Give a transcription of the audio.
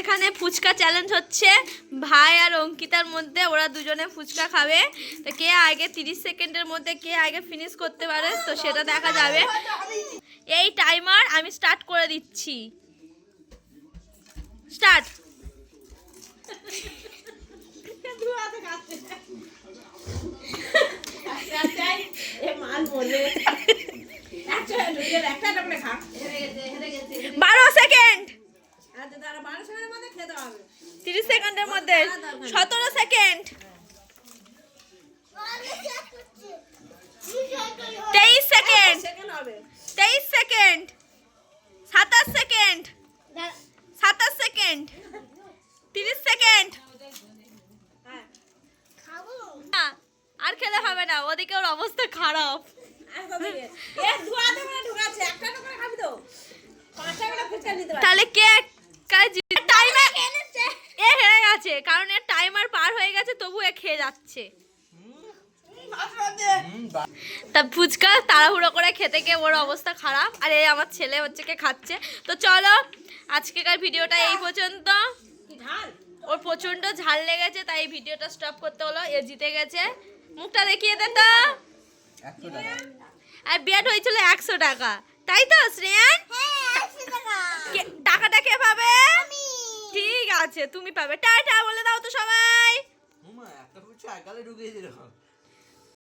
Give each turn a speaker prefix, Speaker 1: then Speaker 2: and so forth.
Speaker 1: এখানে ফুচকা চ্যালেঞ্জ হচ্ছে। ভাই আর অঙ্কিতার মধ্যে, ওরা দুজনে ফুচকা খাবে। তো কে আগে তিরিশ সেকেন্ডের মধ্যে কে আগে ফিনিশ করতে পারে, তো সেটা দেখা যাবে। এই টাইমার আমি স্টার্ট করে দিচ্ছি। স্টার্ট বারো সেকেন্ড তিরিশ সেকেন্ডের মধ্যে। সতেরো সেকেন্ড। তেইশ সেকেন্ড। তেইশ সেকেন্ড। সাতাশ সেকেন্ড। সাতাশ সেকেন্ড। তিরিশ সেকেন্ড। আর খেলে হবে না। ওদিকে ওর অবস্থা খারাপ। তাহলে কে গেছে কারণ এর টাইমার পার হয়ে গেছে তবু এ খেয়ে যাচ্ছে। তা ফুচকা তাড়াহুড়ো করে খেতে গিয়ে ওর অবস্থা খারাপ আর এই আমার ছেলে হচ্ছে কে খাচ্ছে। তো চলো আজকেকার ভিডিওটা এই পর্যন্ত। ওর প্রচণ্ড ঝাল লেগেছে তাই এই ভিডিওটা স্টপ করতে হলো এ জিতে গেছে। মুখটা দেখিয়ে দে তো।
Speaker 2: একশো টাকা।
Speaker 1: আর বিয়াট হয়েছিল একশো টাকা। তাই তো শ্রেয়ান কে- টাকাটা কে পাবে ঠিক আছে তুমি পাবে। টাটা বলে দাও তো সবাই।
Speaker 2: একটা ঢুকিয়ে দিল।